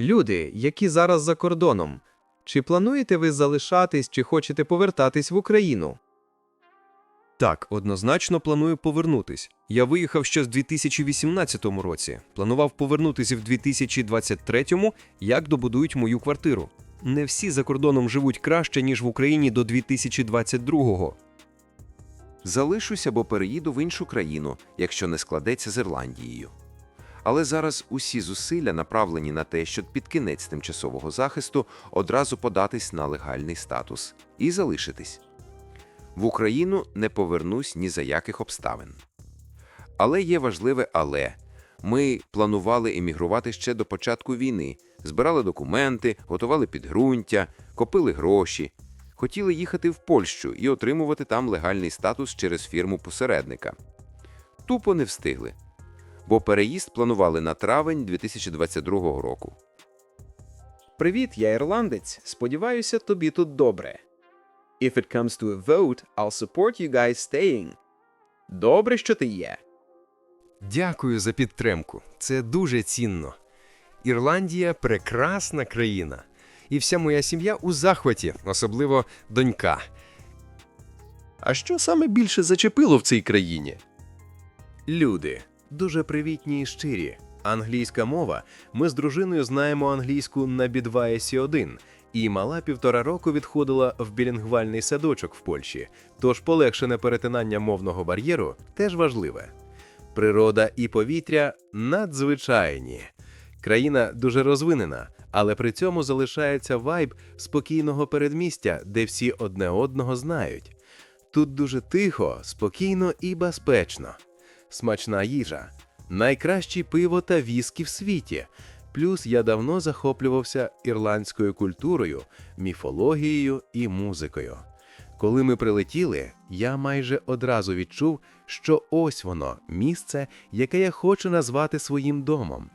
Люди, які зараз за кордоном, чи плануєте ви залишатись, чи хочете повертатись в Україну? Так, однозначно планую повернутись. Я виїхав ще в 2018 році. Планував повернутися в 2023, як добудують мою квартиру. Не всі за кордоном живуть краще, ніж в Україні до 2022-го. Залишусь або переїду в іншу країну, якщо не складеться з Ірландією. Але зараз усі зусилля направлені на те, щоб під кінець тимчасового захисту одразу податись на легальний статус і залишитись. В Україну не повернусь ні за яких обставин. Але є важливе але. Ми планували емігрувати ще до початку війни, збирали документи, готували підґрунтя, копили гроші. Хотіли їхати в Польщу і отримувати там легальний статус через фірму посередника. Тупо не встигли, бо переїзд планували на травень 2022 року. Привіт, я ірландець. Сподіваюся, тобі тут добре. If it comes to a vote, I'll support you guys staying. Добре, що ти є. Дякую за підтримку. Це дуже цінно. Ірландія прекрасна країна. І вся моя сім'я у захваті, особливо донька. А що саме більше зачепило в цій країні? Люди дуже привітні і щирі. Англійська мова. Ми з дружиною знаємо англійську на бідваєсі 1 і мала півтора року відходила в білінгвальний садочок в Польщі. Тож полегшене перетинання мовного бар'єру теж важливе. Природа і повітря надзвичайні. Країна дуже розвинена, але при цьому залишається вайб спокійного передмістя, де всі одне одного знають. Тут дуже тихо, спокійно і безпечно. Смачна їжа, найкращі пиво та віскі в світі. Плюс я давно захоплювався ірландською культурою, міфологією і музикою. Коли ми прилетіли, я майже одразу відчув, що ось воно місце, яке я хочу назвати своїм домом.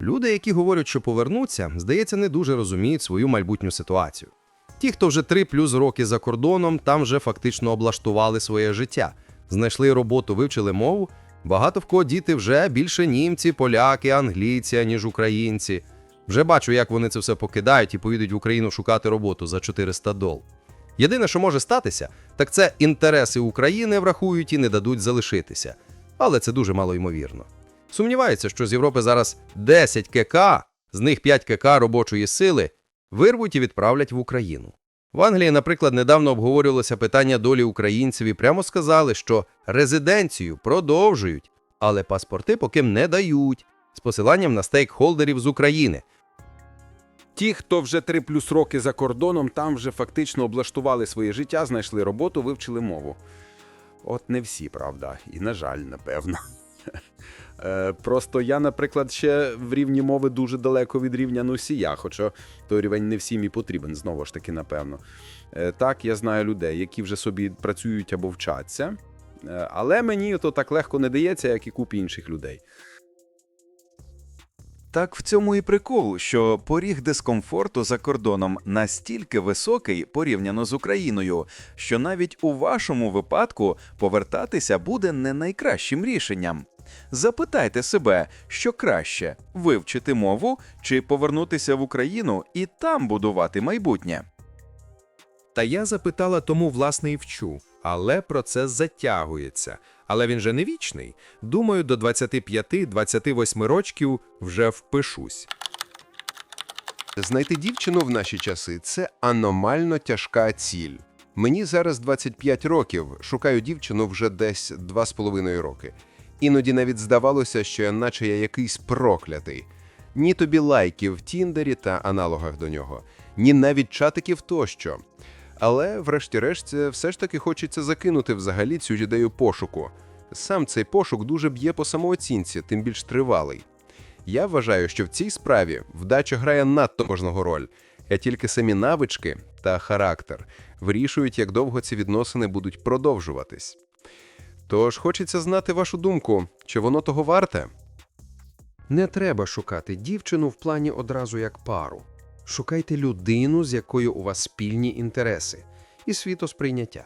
Люди, які говорять, що повернуться, здається, не дуже розуміють свою майбутню ситуацію. Ті, хто вже три плюс роки за кордоном, там вже фактично облаштували своє життя, знайшли роботу, вивчили мову. Багато в кого діти вже більше німці, поляки, англійці, ніж українці. Вже бачу, як вони це все покидають і поїдуть в Україну шукати роботу за 400 дол. Єдине, що може статися, так це інтереси України врахують і не дадуть залишитися. Але це дуже малоймовірно. Сумнівається, що з Європи зараз 10 КК, з них 5 КК робочої сили, вирвуть і відправлять в Україну. В Англії, наприклад, недавно обговорювалося питання долі українців і прямо сказали, що резиденцію продовжують, але паспорти поки не дають з посиланням на стейкхолдерів з України. Ті, хто вже три плюс роки за кордоном, там вже фактично облаштували своє життя, знайшли роботу, вивчили мову. От не всі, правда, і на жаль, напевно. Е, Просто я, наприклад, ще в рівні мови дуже далеко від рівня носія, хоча той рівень не всім і потрібен, знову ж таки, напевно. Е, Так, я знаю людей, які вже собі працюють або вчаться, Е, але мені то так легко не дається, як і купі інших людей. Так в цьому і прикол, що поріг дискомфорту за кордоном настільки високий порівняно з Україною, що навіть у вашому випадку повертатися буде не найкращим рішенням. Запитайте себе, що краще вивчити мову чи повернутися в Україну і там будувати майбутнє. Та я запитала тому, власне, і вчу. Але процес затягується. Але він же не вічний. Думаю, до 25-28 років вже впишусь. Знайти дівчину в наші часи це аномально тяжка ціль. Мені зараз 25 років, шукаю дівчину вже десь 2,5 роки. Іноді навіть здавалося, що я наче я якийсь проклятий. Ні тобі лайків в Тіндері та аналогах до нього, ні навіть чатиків тощо. Але, врешті-решт, все ж таки хочеться закинути взагалі цю ідею пошуку. Сам цей пошук дуже б'є по самооцінці, тим більш тривалий. Я вважаю, що в цій справі вдача грає надто можного роль, а тільки самі навички та характер вирішують, як довго ці відносини будуть продовжуватись. Тож хочеться знати вашу думку, чи воно того варте? Не треба шукати дівчину в плані одразу як пару. Шукайте людину, з якою у вас спільні інтереси і світосприйняття.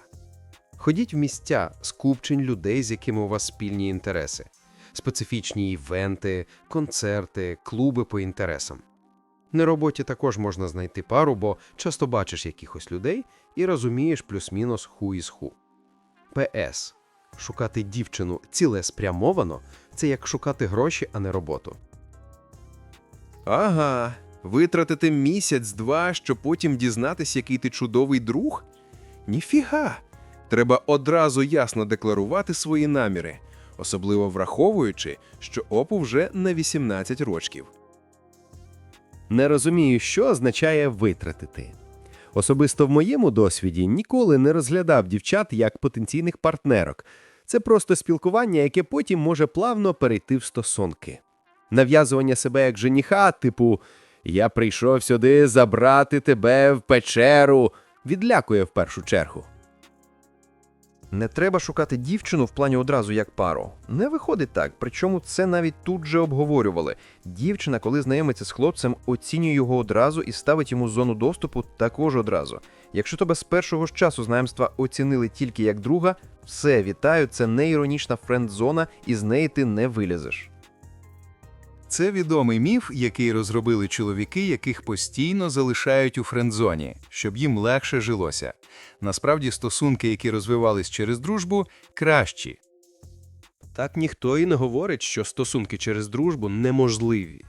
Ходіть в місця скупчень людей, з якими у вас спільні інтереси. специфічні івенти, концерти, клуби по інтересам. На роботі також можна знайти пару, бо часто бачиш якихось людей і розумієш плюс-мінус ху із ху. ПС. Шукати дівчину цілеспрямовано – це як шукати гроші, а не роботу. Ага, витратити місяць-два, щоб потім дізнатись, який ти чудовий друг? Ніфіга! Треба одразу ясно декларувати свої наміри, особливо враховуючи, що опу вже на 18 рочків. Не розумію, що означає витратити. Особисто в моєму досвіді ніколи не розглядав дівчат як потенційних партнерок. Це просто спілкування, яке потім може плавно перейти в стосунки. Нав'язування себе як жениха, типу Я прийшов сюди забрати тебе в печеру, відлякує в першу чергу. Не треба шукати дівчину в плані одразу як пару. Не виходить так, причому це навіть тут же обговорювали. Дівчина, коли знайомиться з хлопцем, оцінює його одразу і ставить йому зону доступу також одразу. Якщо тебе з першого ж часу знайомства оцінили тільки як друга, все, вітаю, це не іронічна френд-зона, і з неї ти не вилізеш. Це відомий міф, який розробили чоловіки, яких постійно залишають у френдзоні, щоб їм легше жилося. Насправді, стосунки, які розвивались через дружбу, кращі. Так ніхто і не говорить, що стосунки через дружбу неможливі.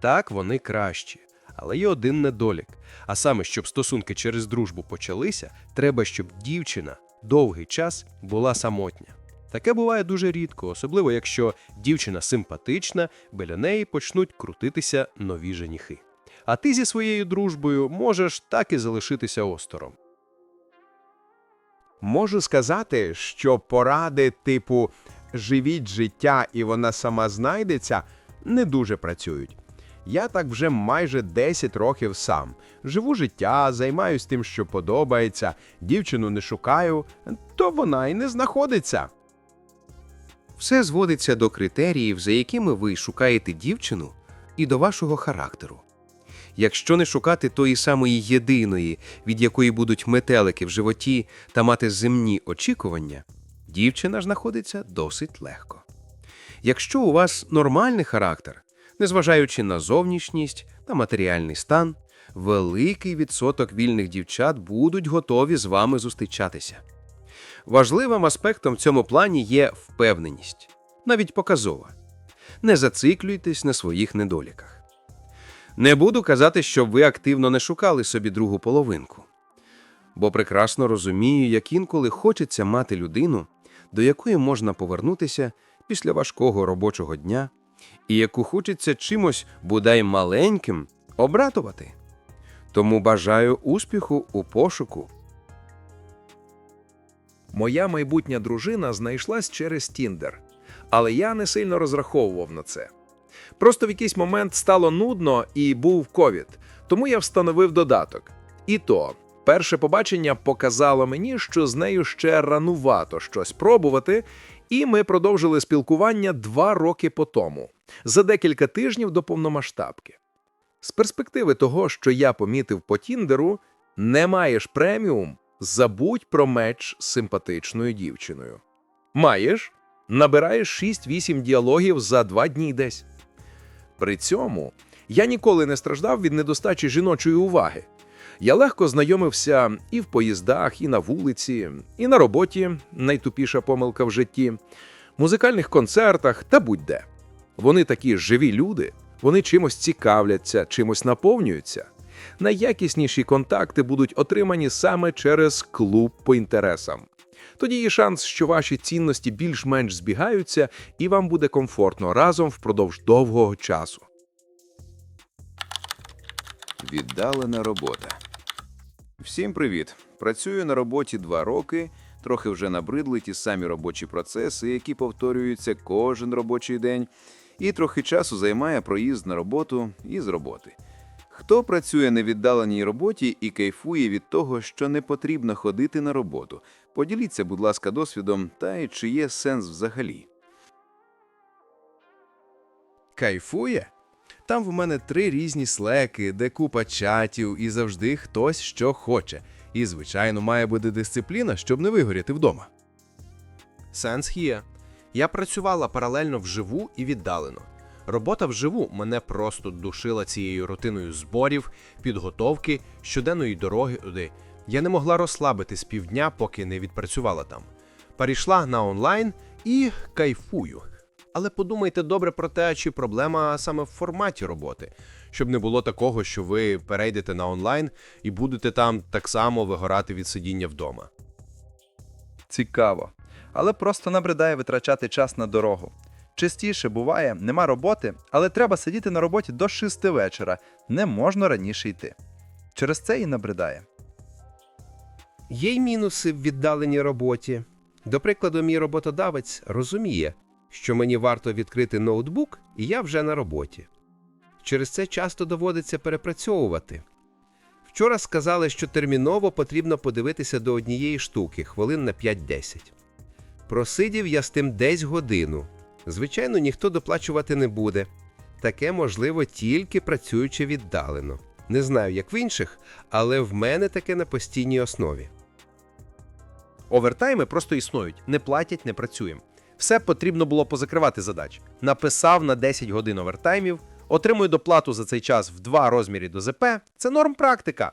Так, вони кращі. Але є один недолік. А саме, щоб стосунки через дружбу почалися, треба, щоб дівчина довгий час була самотня. Таке буває дуже рідко, особливо якщо дівчина симпатична, біля неї почнуть крутитися нові женіхи. А ти зі своєю дружбою можеш так і залишитися остоrom. Можу сказати, що поради типу живіть життя і вона сама знайдеться не дуже працюють. Я так вже майже 10 років сам. Живу життя, займаюсь тим, що подобається, дівчину не шукаю, то вона і не знаходиться. Все зводиться до критеріїв, за якими ви шукаєте дівчину, і до вашого характеру. Якщо не шукати тої самої єдиної, від якої будуть метелики в животі та мати земні очікування, дівчина ж знаходиться досить легко. Якщо у вас нормальний характер, незважаючи на зовнішність та матеріальний стан, великий відсоток вільних дівчат будуть готові з вами зустрічатися. Важливим аспектом в цьому плані є впевненість, навіть показова. Не зациклюйтесь на своїх недоліках. Не буду казати, щоб ви активно не шукали собі другу половинку, бо прекрасно розумію, як інколи хочеться мати людину, до якої можна повернутися після важкого робочого дня, і яку хочеться чимось, бодай маленьким, обратувати. Тому бажаю успіху у пошуку. Моя майбутня дружина знайшлась через Тіндер, але я не сильно розраховував на це. Просто в якийсь момент стало нудно і був ковід, тому я встановив додаток. І то, перше побачення показало мені, що з нею ще ранувато щось пробувати, і ми продовжили спілкування два роки по тому, за декілька тижнів до повномасштабки. З перспективи того, що я помітив по Тіндеру, не маєш преміум, забудь про меч з симпатичною дівчиною. Маєш, набираєш 6-8 діалогів за два дні десь. При цьому я ніколи не страждав від недостачі жіночої уваги. Я легко знайомився і в поїздах, і на вулиці, і на роботі найтупіша помилка в житті, музикальних концертах та будь-де. Вони такі живі люди, вони чимось цікавляться, чимось наповнюються. Найякісніші контакти будуть отримані саме через клуб по інтересам. Тоді є шанс, що ваші цінності більш-менш збігаються, і вам буде комфортно разом впродовж довгого часу. Віддалена робота. Всім привіт! Працюю на роботі два роки. Трохи вже набридли ті самі робочі процеси, які повторюються кожен робочий день, і трохи часу займає проїзд на роботу і з роботи. Хто працює на віддаленій роботі і кайфує від того, що не потрібно ходити на роботу? Поділіться, будь ласка, досвідом та й чи є сенс взагалі. Кайфує? Там в мене три різні слеки, де купа чатів, і завжди хтось що хоче. І, звичайно, має бути дисципліна, щоб не вигоріти вдома. Сенс є. Я працювала паралельно вживу і віддалено. Робота вживу мене просто душила цією рутиною зборів, підготовки, щоденної дороги туди. Я не могла розслабитись півдня, поки не відпрацювала там. Перейшла на онлайн і кайфую. Але подумайте добре про те, чи проблема саме в форматі роботи, щоб не було такого, що ви перейдете на онлайн і будете там так само вигорати від сидіння вдома. Цікаво. Але просто набридає витрачати час на дорогу. Частіше буває, нема роботи, але треба сидіти на роботі до 6 вечора, не можна раніше йти. Через це і набридає. Є й мінуси в віддаленій роботі. До прикладу, мій роботодавець розуміє, що мені варто відкрити ноутбук, і я вже на роботі. Через це часто доводиться перепрацьовувати. Вчора сказали, що терміново потрібно подивитися до однієї штуки хвилин на 5-10. Просидів я з тим десь годину. Звичайно, ніхто доплачувати не буде. Таке можливо тільки працюючи віддалено. Не знаю, як в інших, але в мене таке на постійній основі. Овертайми просто існують, не платять, не працюємо. Все потрібно було позакривати задач. Написав на 10 годин овертаймів, отримую доплату за цей час в два розмірі до ЗП. Це норм практика.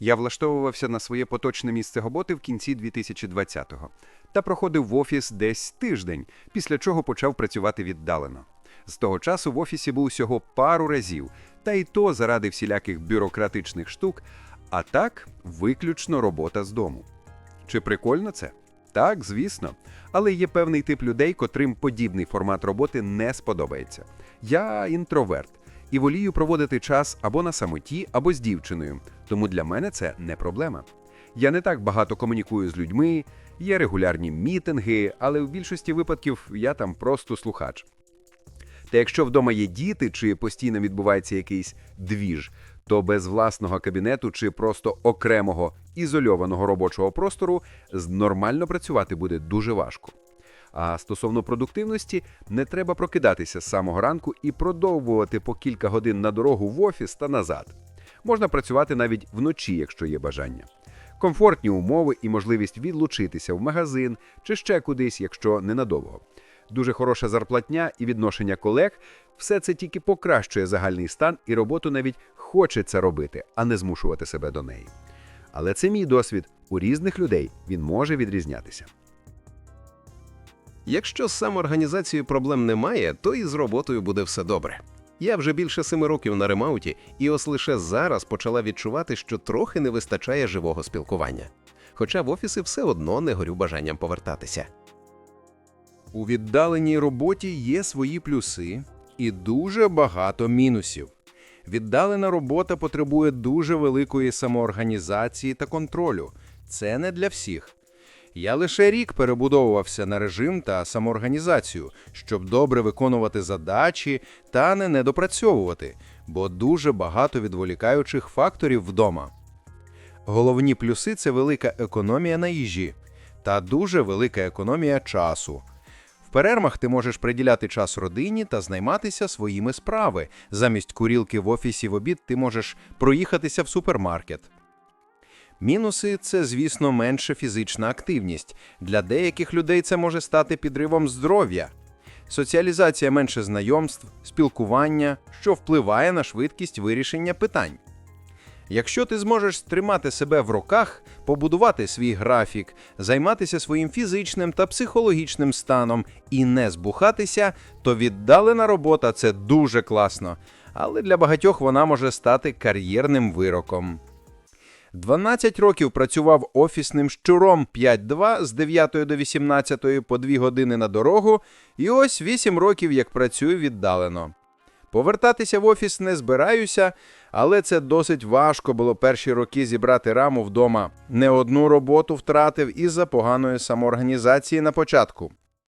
Я влаштовувався на своє поточне місце роботи в кінці 2020-го та проходив в офіс десь тиждень, після чого почав працювати віддалено. З того часу в офісі був всього пару разів, та й то заради всіляких бюрократичних штук, а так виключно робота з дому. Чи прикольно це? Так, звісно. Але є певний тип людей, котрим подібний формат роботи не сподобається. Я інтроверт і волію проводити час або на самоті, або з дівчиною, тому для мене це не проблема. Я не так багато комунікую з людьми, є регулярні мітинги, але в більшості випадків я там просто слухач. Та якщо вдома є діти чи постійно відбувається якийсь двіж, то без власного кабінету чи просто окремого ізольованого робочого простору нормально працювати буде дуже важко. А стосовно продуктивності, не треба прокидатися з самого ранку і продовбувати по кілька годин на дорогу в офіс та назад. Можна працювати навіть вночі, якщо є бажання. Комфортні умови і можливість відлучитися в магазин чи ще кудись, якщо ненадовго. Дуже хороша зарплатня і відношення колег все це тільки покращує загальний стан, і роботу навіть хочеться робити, а не змушувати себе до неї. Але це мій досвід. У різних людей він може відрізнятися. Якщо з самоорганізацією проблем немає, то і з роботою буде все добре. Я вже більше семи років на ремауті, і ось лише зараз почала відчувати, що трохи не вистачає живого спілкування. Хоча в офіси все одно не горю бажанням повертатися. У віддаленій роботі є свої плюси і дуже багато мінусів. Віддалена робота потребує дуже великої самоорганізації та контролю. Це не для всіх. Я лише рік перебудовувався на режим та самоорганізацію, щоб добре виконувати задачі та не недопрацьовувати, бо дуже багато відволікаючих факторів вдома. Головні плюси це велика економія на їжі та дуже велика економія часу. В перервах ти можеш приділяти час родині та займатися своїми справи. Замість курілки в офісі в обід ти можеш проїхатися в супермаркет. Мінуси це, звісно, менша фізична активність. Для деяких людей це може стати підривом здоров'я. Соціалізація менше знайомств, спілкування, що впливає на швидкість вирішення питань. Якщо ти зможеш стримати себе в руках, побудувати свій графік, займатися своїм фізичним та психологічним станом і не збухатися, то віддалена робота це дуже класно, але для багатьох вона може стати кар'єрним вироком. 12 років працював офісним щуром 5-2 з 9 до 18 по 2 години на дорогу, і ось 8 років як працюю віддалено. Повертатися в офіс не збираюся, але це досить важко було перші роки зібрати раму вдома. Не одну роботу втратив із-за поганої самоорганізації на початку.